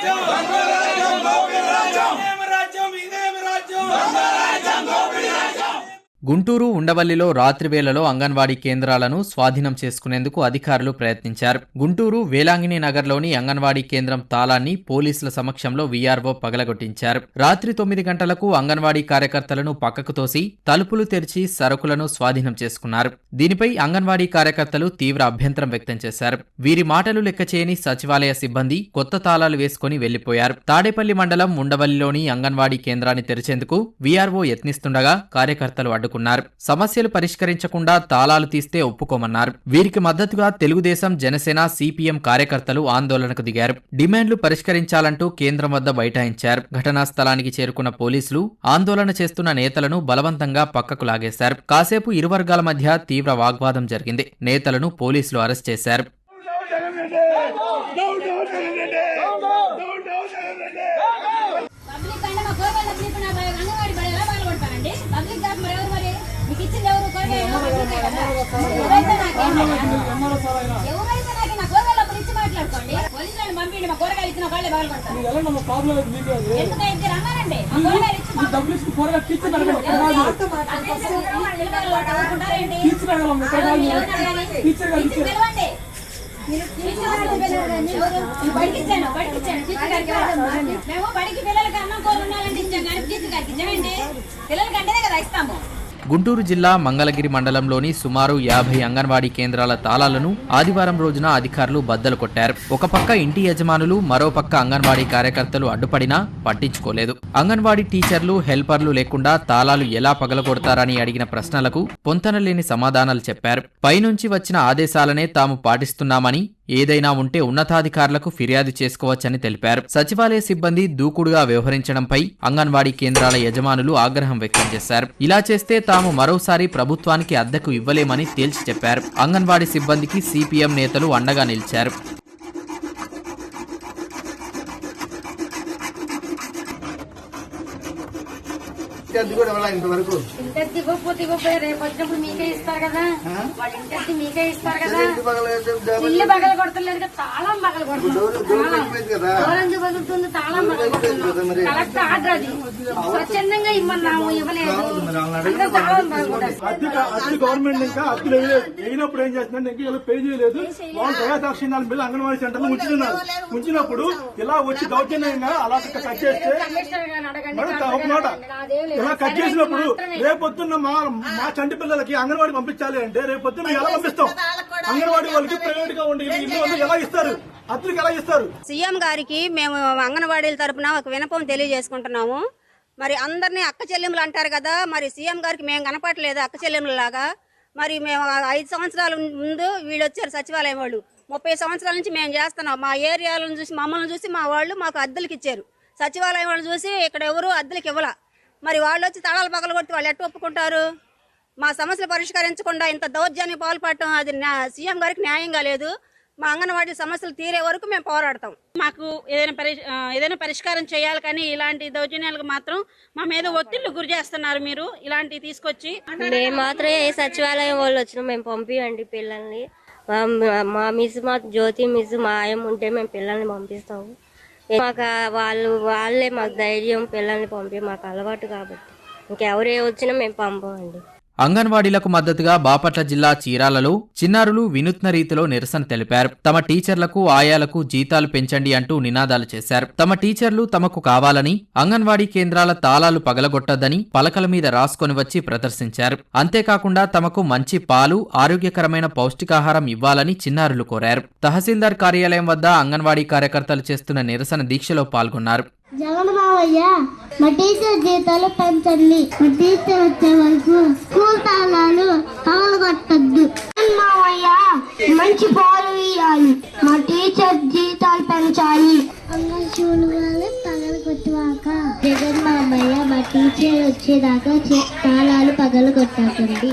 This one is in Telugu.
¡Banderas! గుంటూరు ఉండవల్లిలో రాత్రివేళలో అంగన్వాడీ కేంద్రాలను స్వాధీనం చేసుకునేందుకు అధికారులు ప్రయత్నించారు. గుంటూరు వేలాంగిణి నగర్లోని అంగన్వాడీ కేంద్రం తాళాన్ని పోలీసుల సమక్షంలో వీఆర్ఓ పగలగొట్టించారు. రాత్రి తొమ్మిది గంటలకు అంగన్వాడీ కార్యకర్తలను పక్కకు తోసి తలుపులు తెరిచి సరుకులను స్వాధీనం చేసుకున్నారు. దీనిపై అంగన్వాడీ కార్యకర్తలు తీవ్ర అభ్యంతరం వ్యక్తం చేశారు. వీరి మాటలు లెక్క చేయని సచివాలయ సిబ్బంది కొత్త తాళాలు వేసుకుని వెళ్ళిపోయారు తాడేపల్లి మండలం ఉండవల్లిలోని అంగన్వాడీ కేంద్రాన్ని తెరిచేందుకు వీఆర్ఓ యత్నిస్తుండగా కార్యకర్తలు అడ్డు అడ్డుకున్నారు సమస్యలు పరిష్కరించకుండా తాళాలు తీస్తే ఒప్పుకోమన్నారు. వీరికి మద్దతుగా తెలుగుదేశం జనసేన సిపిఎం కార్యకర్తలు ఆందోళనకు దిగారు. డిమాండ్లు పరిష్కరించాలంటూ కేంద్రం వద్ద బైఠాయించారు. ఘటనా స్థలానికి చేరుకున్న పోలీసులు ఆందోళన చేస్తున్న నేతలను బలవంతంగా పక్కకు లాగేశారు. కాసేపు ఇరు వర్గాల మధ్య తీవ్ర వాగ్వాదం జరిగింది. నేతలను పోలీసులు అరెస్ట్ చేశారు. ఎవరైతే నా కూరగాయలు అప్పుడు ఇచ్చి మాట్లాడుకోండి పోలీసులను పంపిండి మా కూరగాయలు ఇచ్చిన వాళ్ళే పాల్గొడతారు ఎందుకైతే రమ్మానండి మా కూరగాయలు ఇచ్చి పిలవండి. టీచర్ గారికి మేము బడికి పిల్లలకి అన్నం కూర ఉండాలంటే ఇచ్చాం కానీ టీచర్ గారికి ఇచ్చామండి పిల్లలకి అంటేనే కదా ఇస్తాము గుంటూరు జిల్లా మంగళగిరి మండలంలోని సుమారు యాభై అంగన్వాడీ కేంద్రాల తాళాలను ఆదివారం రోజున అధికారులు బద్దలు కొట్టారు. ఒక పక్క ఇంటి యజమానులు మరో పక్క అంగన్వాడీ కార్యకర్తలు అడ్డుపడినా పట్టించుకోలేదు. అంగన్వాడీ టీచర్లు హెల్పర్లు లేకుండా తాళాలు ఎలా పగలగొడతారని అడిగిన ప్రశ్నలకు పొంతనలేని సమాధానాలు చెప్పారు. పైనుంచి వచ్చిన ఆదేశాలనే తాము పాటిస్తున్నామని ఏదైనా ఉంటే ఉన్నతాధికారులకు ఫిర్యాదు చేసుకోవచ్చని తెలిపారు. సచివాలయ సిబ్బంది దూకుడుగా వ్యవహరించడంపై అంగన్వాడీ కేంద్రాల యజమానులు ఆగ్రహం వ్యక్తం చేశారు. ఇలా చేస్తే తాము మరోసారి ప్రభుత్వానికి అద్దెకు ఇవ్వలేమని తేల్చి చెప్పారు. అంగన్వాడీ సిబ్బందికి సిపిఎం నేతలు అండగా నిలిచారు. అది కూడా ఇవ్వాలా ఇంతవరకు? ఇంటర్ ఇవ్వకపోతే ఇవ్వకపోతే రేపు వచ్చినప్పుడు మీకే ఇస్తారు కదా. వాళ్ళు ఇంటర్ మీకే ఇస్తారు కదా. ఇల్లు పగల కొడతలేదు కదా తాళం పగల డోర్ డోర్ అయిపోయింది కదా. కలెక్టర్ ఆర్డర్ అది. స్వచ్ఛందంగా ఇమ్మన్నాము ఇవ్వలేదు. అందరూ తాళం పగలగొట్టారు. అద్దె అద్దె గవర్నమెంట్ ఇంకా అద్దెలు వేయలేదు వేయినప్పుడు ఏం చేస్తుందంటే ఇంకా ఇలా పే చేయలేదు. వాళ్ళు దయాదాక్షిణ్యాల మీద అంగన్వాడీ సెంటర్లు ఉంచుతున్నారు ఉంచినప్పుడు ఇలా వచ్చి దౌర్జన్యంగా అలా కట్ చేస్తే కమిషనర్ గారిని అడగండి మరి కలెక్టర్ ఒక మాట. ఇలా కట్ చేసినప్పుడు. రేపొద్దున్న మా మా చంటి పిల్లలకి అంగన్వాడీ పంపించాలి అంటే రేపొద్దున మేము ఎలా పంపిస్తాం? అంగన్వాడీ వాళ్ళకి ప్రైవేట్గా ఉండి ఇల్లు ఎలా ఇస్తారు? సీఎం గారికి మేము అంగన్వాడీల తరపున ఒక వినపం తెలియజేసుకుంటున్నాము. మరి అందరినీ అక్క చెల్లెములు అంటారు కదా మరి సీఎం గారికి మేము కనపడలేదు అక్క చెల్లెములలాగా. మరి మేము ఐదు సంవత్సరాల ముందు వీళ్ళు వచ్చారు సచివాలయం వాళ్ళు. ముప్పై సంవత్సరాల నుంచి మేము చేస్తున్నాం. మా ఏరియాలను చూసి మమ్మల్ని చూసి మా వాళ్ళు మాకు అద్దెలకు ఇచ్చారు. సచివాలయం వాళ్ళు చూసి ఇక్కడ ఎవరు అద్దెలకు ఇవ్వాల. మరి వాళ్ళు వచ్చి తాళాలు పగల కొట్టి వాళ్ళు ఎట్టు ఒప్పుకుంటారు? మా సమస్యలు పరిష్కరించకుండా ఇంత దౌర్జన్యం పాల్పడటం అది సీఎం గారికి న్యాయంగా లేదు. మా అంగన్వాడీ సమస్యలు తీరే వరకు మేము పోరాడతాం. మాకు ఏదైనా పరి ఏదైనా పరిష్కారం చేయాలి కానీ ఇలాంటి దౌర్జన్యాలకు మాత్రం మా మీద ఒత్తిళ్ళు గురి చేస్తున్నారు మీరు. ఇలాంటివి తీసుకొచ్చి మేము మాత్రమే ఏ సచివాలయం వాళ్ళు వచ్చినాం మేము పంపియండి పిల్లల్ని. మా- మిస్ మా జ్యోతి మిస్ మా ఆయం ఉంటే మేము పిల్లల్ని పంపిస్తాము. మాకు వాళ్ళు వాళ్ళే మాకు ధైర్యం పిల్లల్ని పంపి మాకు అలవాటు కాబట్టి. ఇంకెవరే వచ్చినా మేము పంపమండి. అంగన్వాడీలకు మద్దతుగా బాపట్ల జిల్లా చీరాలలో చిన్నారులు వినూత్న రీతిలో నిరసన తెలిపారు. తమ టీచర్లకు ఆయాలకు జీతాలు పెంచండి అంటూ నినాదాలు చేశారు. తమ టీచర్లు తమకు కావాలని అంగన్వాడీ కేంద్రాల తాళాలు పగలగొట్టొద్దని పలకల మీద రాసుకొని వచ్చి ప్రదర్శించారు. అంతేకాకుండా తమకు మంచి పాలు ఆరోగ్యకరమైన పౌష్టికాహారం ఇవ్వాలని చిన్నారులు కోరారు. తహసీల్దార్ కార్యాలయం వద్ద అంగన్వాడీ కార్యకర్తలు చేస్తున్న నిరసన దీక్షలో పాల్గొన్నారు. జగన్ బాబయ్య మా టీచర్ జీతాలు పెంచండి. మా టీచర్ వచ్చే వరకు స్కూల్ తాళాలు పగలగొట్టద్దు జగన్ మావయ్య మంచి పాలు ఇవ్వాలి మా టీచర్ జీతాలు పెంచాలి. చూడగానే పగలు కొట్టువాక. జగన్ మామయ్య మా టీచర్ వచ్చేదాకా తాళాలు పగలగొట్టకండి